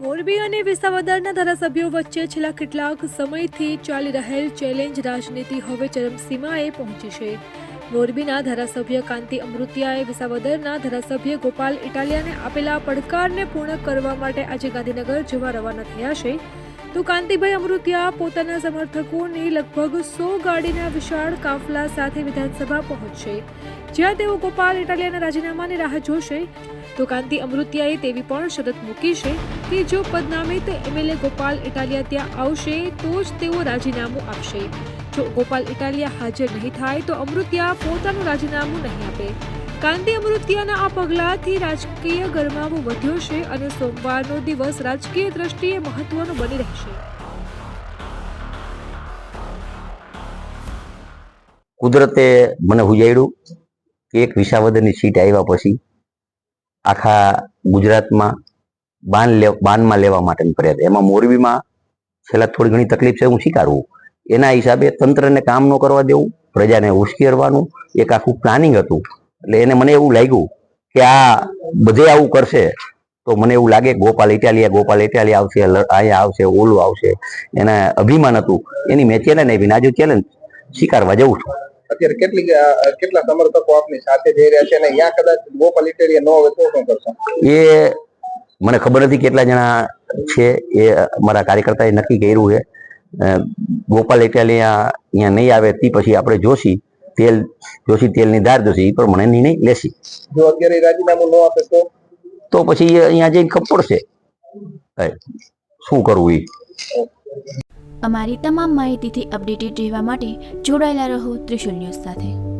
મોરબી અને વિસાવદરના ધારાસભ્યો વચ્ચે છેલ્લા કેટલાક સમયથી ચાલી રહેલ ચેલેન્જ રાજનીતિ હવે ચરમસીમાએ પહોંચી છે. મોરબીના ધારાસભ્ય કાંતિ અમૃતિયાએ વિસાવદરના ધારાસભ્ય ગોપાલ ઇટાલિયાને આપેલા પડકારને પૂર્ણ કરવા માટે આજે ગાંધીનગર જવા રવાના થયા છે. તો કાંતિભાઈ અમૃતિયા પોતાના સમર્થકોની લગભગ સો ગાડીના વિશાળ કાફલા સાથે વિધાનસભા પહોંચશે. જ્યાં તેઓ ગોપાલ ઇટાલિયાના રાજીનામાની રાહ જોશે, તો કાંતિ અમૃતિયાએ તેવી પણ શરત મૂકી છે કે જો પદનામિત એમએલએ ગોપાલ ઇટાલિયા ત્યાં આવશે, તો જ તેઓ રાજીનામું આપશે. જો ગોપાલ ઇટાલિયા હાજર નહીં થાય, તો અમૃતિયા પોતાનું રાજીનામું નહીં આપે. કાંતિ અમૃત્યાના આ પગલાથી રાજકીય ગરમાવો વધ્યો છે અને સોમવારનો દિવસ રાજકીય દ્રષ્ટિએ મહત્વનો બની રહેશે. કુદરતે મને ઉજાડ્યું કે એક વિસાવદરની સીટ આવ્યા પછી આખા ગુજરાતમાં બાન લે, બાનમાં લેવા માટેની ફરિયાદ એમાં મોરબીમાં છેલ્લા થોડી ઘણી તકલીફ છે, હું સ્વીકારવું એના હિસાબે તંત્રને કામ ન કરવા દેવું, પ્રજાને ઉશ્કેરવાનું એક આખું પ્લાનિંગ હતું. એટલે એને મને એવું લાગ્યું કે આ બધે આવું કરશે તો મને એવું લાગે ગોપાલ ઇટાલિયા ગોપાલ ઇટાલિયા આવશે અહીંયા આવશે ઓલું આવશે. એને અભિમાન હતું. એની મેં ચેલેન્જ આપી. ને આજે ચેલેન્જ સ્વીકારવા જવું છું. અત્યારે કેટલી કેટલા સમર્થકો આપની સાથે જઈ રહ્યા છે અને અહીંયા કદાચ ગોપાલ ઇટાલિયા ન હોય તો શું કરશો? એ મને ખબર નથી કેટલા જણા છે. એ મારા કાર્યકર્તાએ નક્કી કર્યું છે. ગોપાલ ઇટાલિયા અહીંયા નહીં આવે તે પછી આપણે જોશી. તેલ જોશી તેલની ધાર જોશી એ પ્રમાણે નિર્ણય લેશી. જો અત્યારે રાજીનામું ન આપે તો? તો પછી અહીંયા જઈને ખબર પડશે. શું કરવું એ અમારી તમામ માહિતીથી અપડેટેડ રહેવા માટે જોડાયેલા રહો ત્રિશુલ ન્યૂઝ સાથે.